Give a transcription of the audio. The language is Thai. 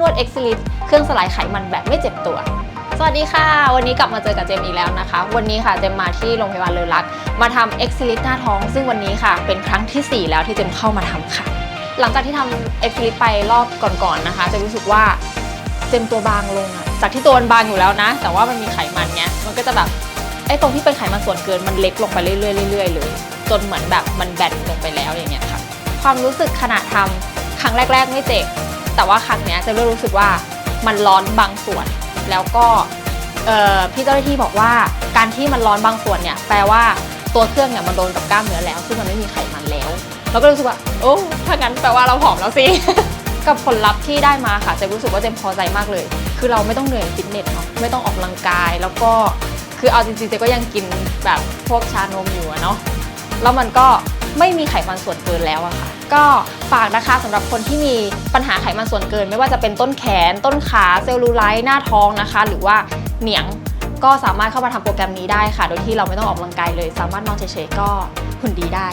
นวด e x c e l i t เครื่องสลายไขมันแบบไม่เจ็บตัว สวัสดีค่ะ วันนี้กลับมาเจอกับเจมอีกแล้วนะคะ วันนี้ค่ะเจมมาที่โรงพยาบาลเลอรัก มาทำ e x c e l i t หน้าท้อง ซึ่งวันนี้ค่ะ เป็นครั้งทีสี่ 4 แล้วที่เจมเข้ามาทำค่ะ หลังจากที่ทำ e x c e l i t ไปรอบก่อนๆนะคะเจมรู้สึกว่าเจมตัวบางลงอะจากที่ตัวมันบางอยู่แล้วนะ แต่ว่ามันมีไขมันเนี้ยมันก็จะแบบไอ้ตรงที่เป็นไขมันส่วนเกินมันเล็กลงไปเรื่อยๆเรื่อยๆเลยจนเหมือนแบบมันแบนลงไปแล้วอย่างเงี้ยค่ะ ความรู้สึกขณะทำครั้งแรก ๆ ไม่เจ็บ แต่ว่าครั้งเนี้ยจะเริ่มรู้สึกว่ามันร้อนบางส่วน แล้วก็พี่เจ้าหน้าที่บอกว่าการที่มันร้อนบางส่วนเนี่ยแปลว่าตัวเครื่องเนี่ยมันโดนกับกล้ามเนื้อแล้ว ซึ่งมันไม่มีไขมันแล้ว เราก็รู้สึกว่า โอ้ถ้างั้นแปลว่าเราผอมแล้วสิ กับผลลัพธ์ที่ได้มาค่ะเจมรู้สึกว่าเจมพอใจมากเลย คือเราไม่ต้องเหนื่อยฟิตเนสเนาะไม่ต้องออกกำลังกายแล้วก็คือเอาจริงๆเจมก็ยังกินแบบพวกชานมอยู่อเนาะแล้วมันก็ไม่มีไขมันส่วนเกินแล้วอะค่ะ ก็ฝากนะคะสำหรับคนที่มีปัญหาไขมันส่วนเกิน ไม่ว่าจะเป็นต้นแขน ต้นขาเซลลูไลท์หน้าท้องนะคะ หรือว่าเหนียงก็สามารถเข้ามาทำโปรแกรมนี้ได้ค่ะ โดยที่เราไม่ต้องออกกำลังกายเลย สามารถนอนเฉยๆก็หุ่นดีได้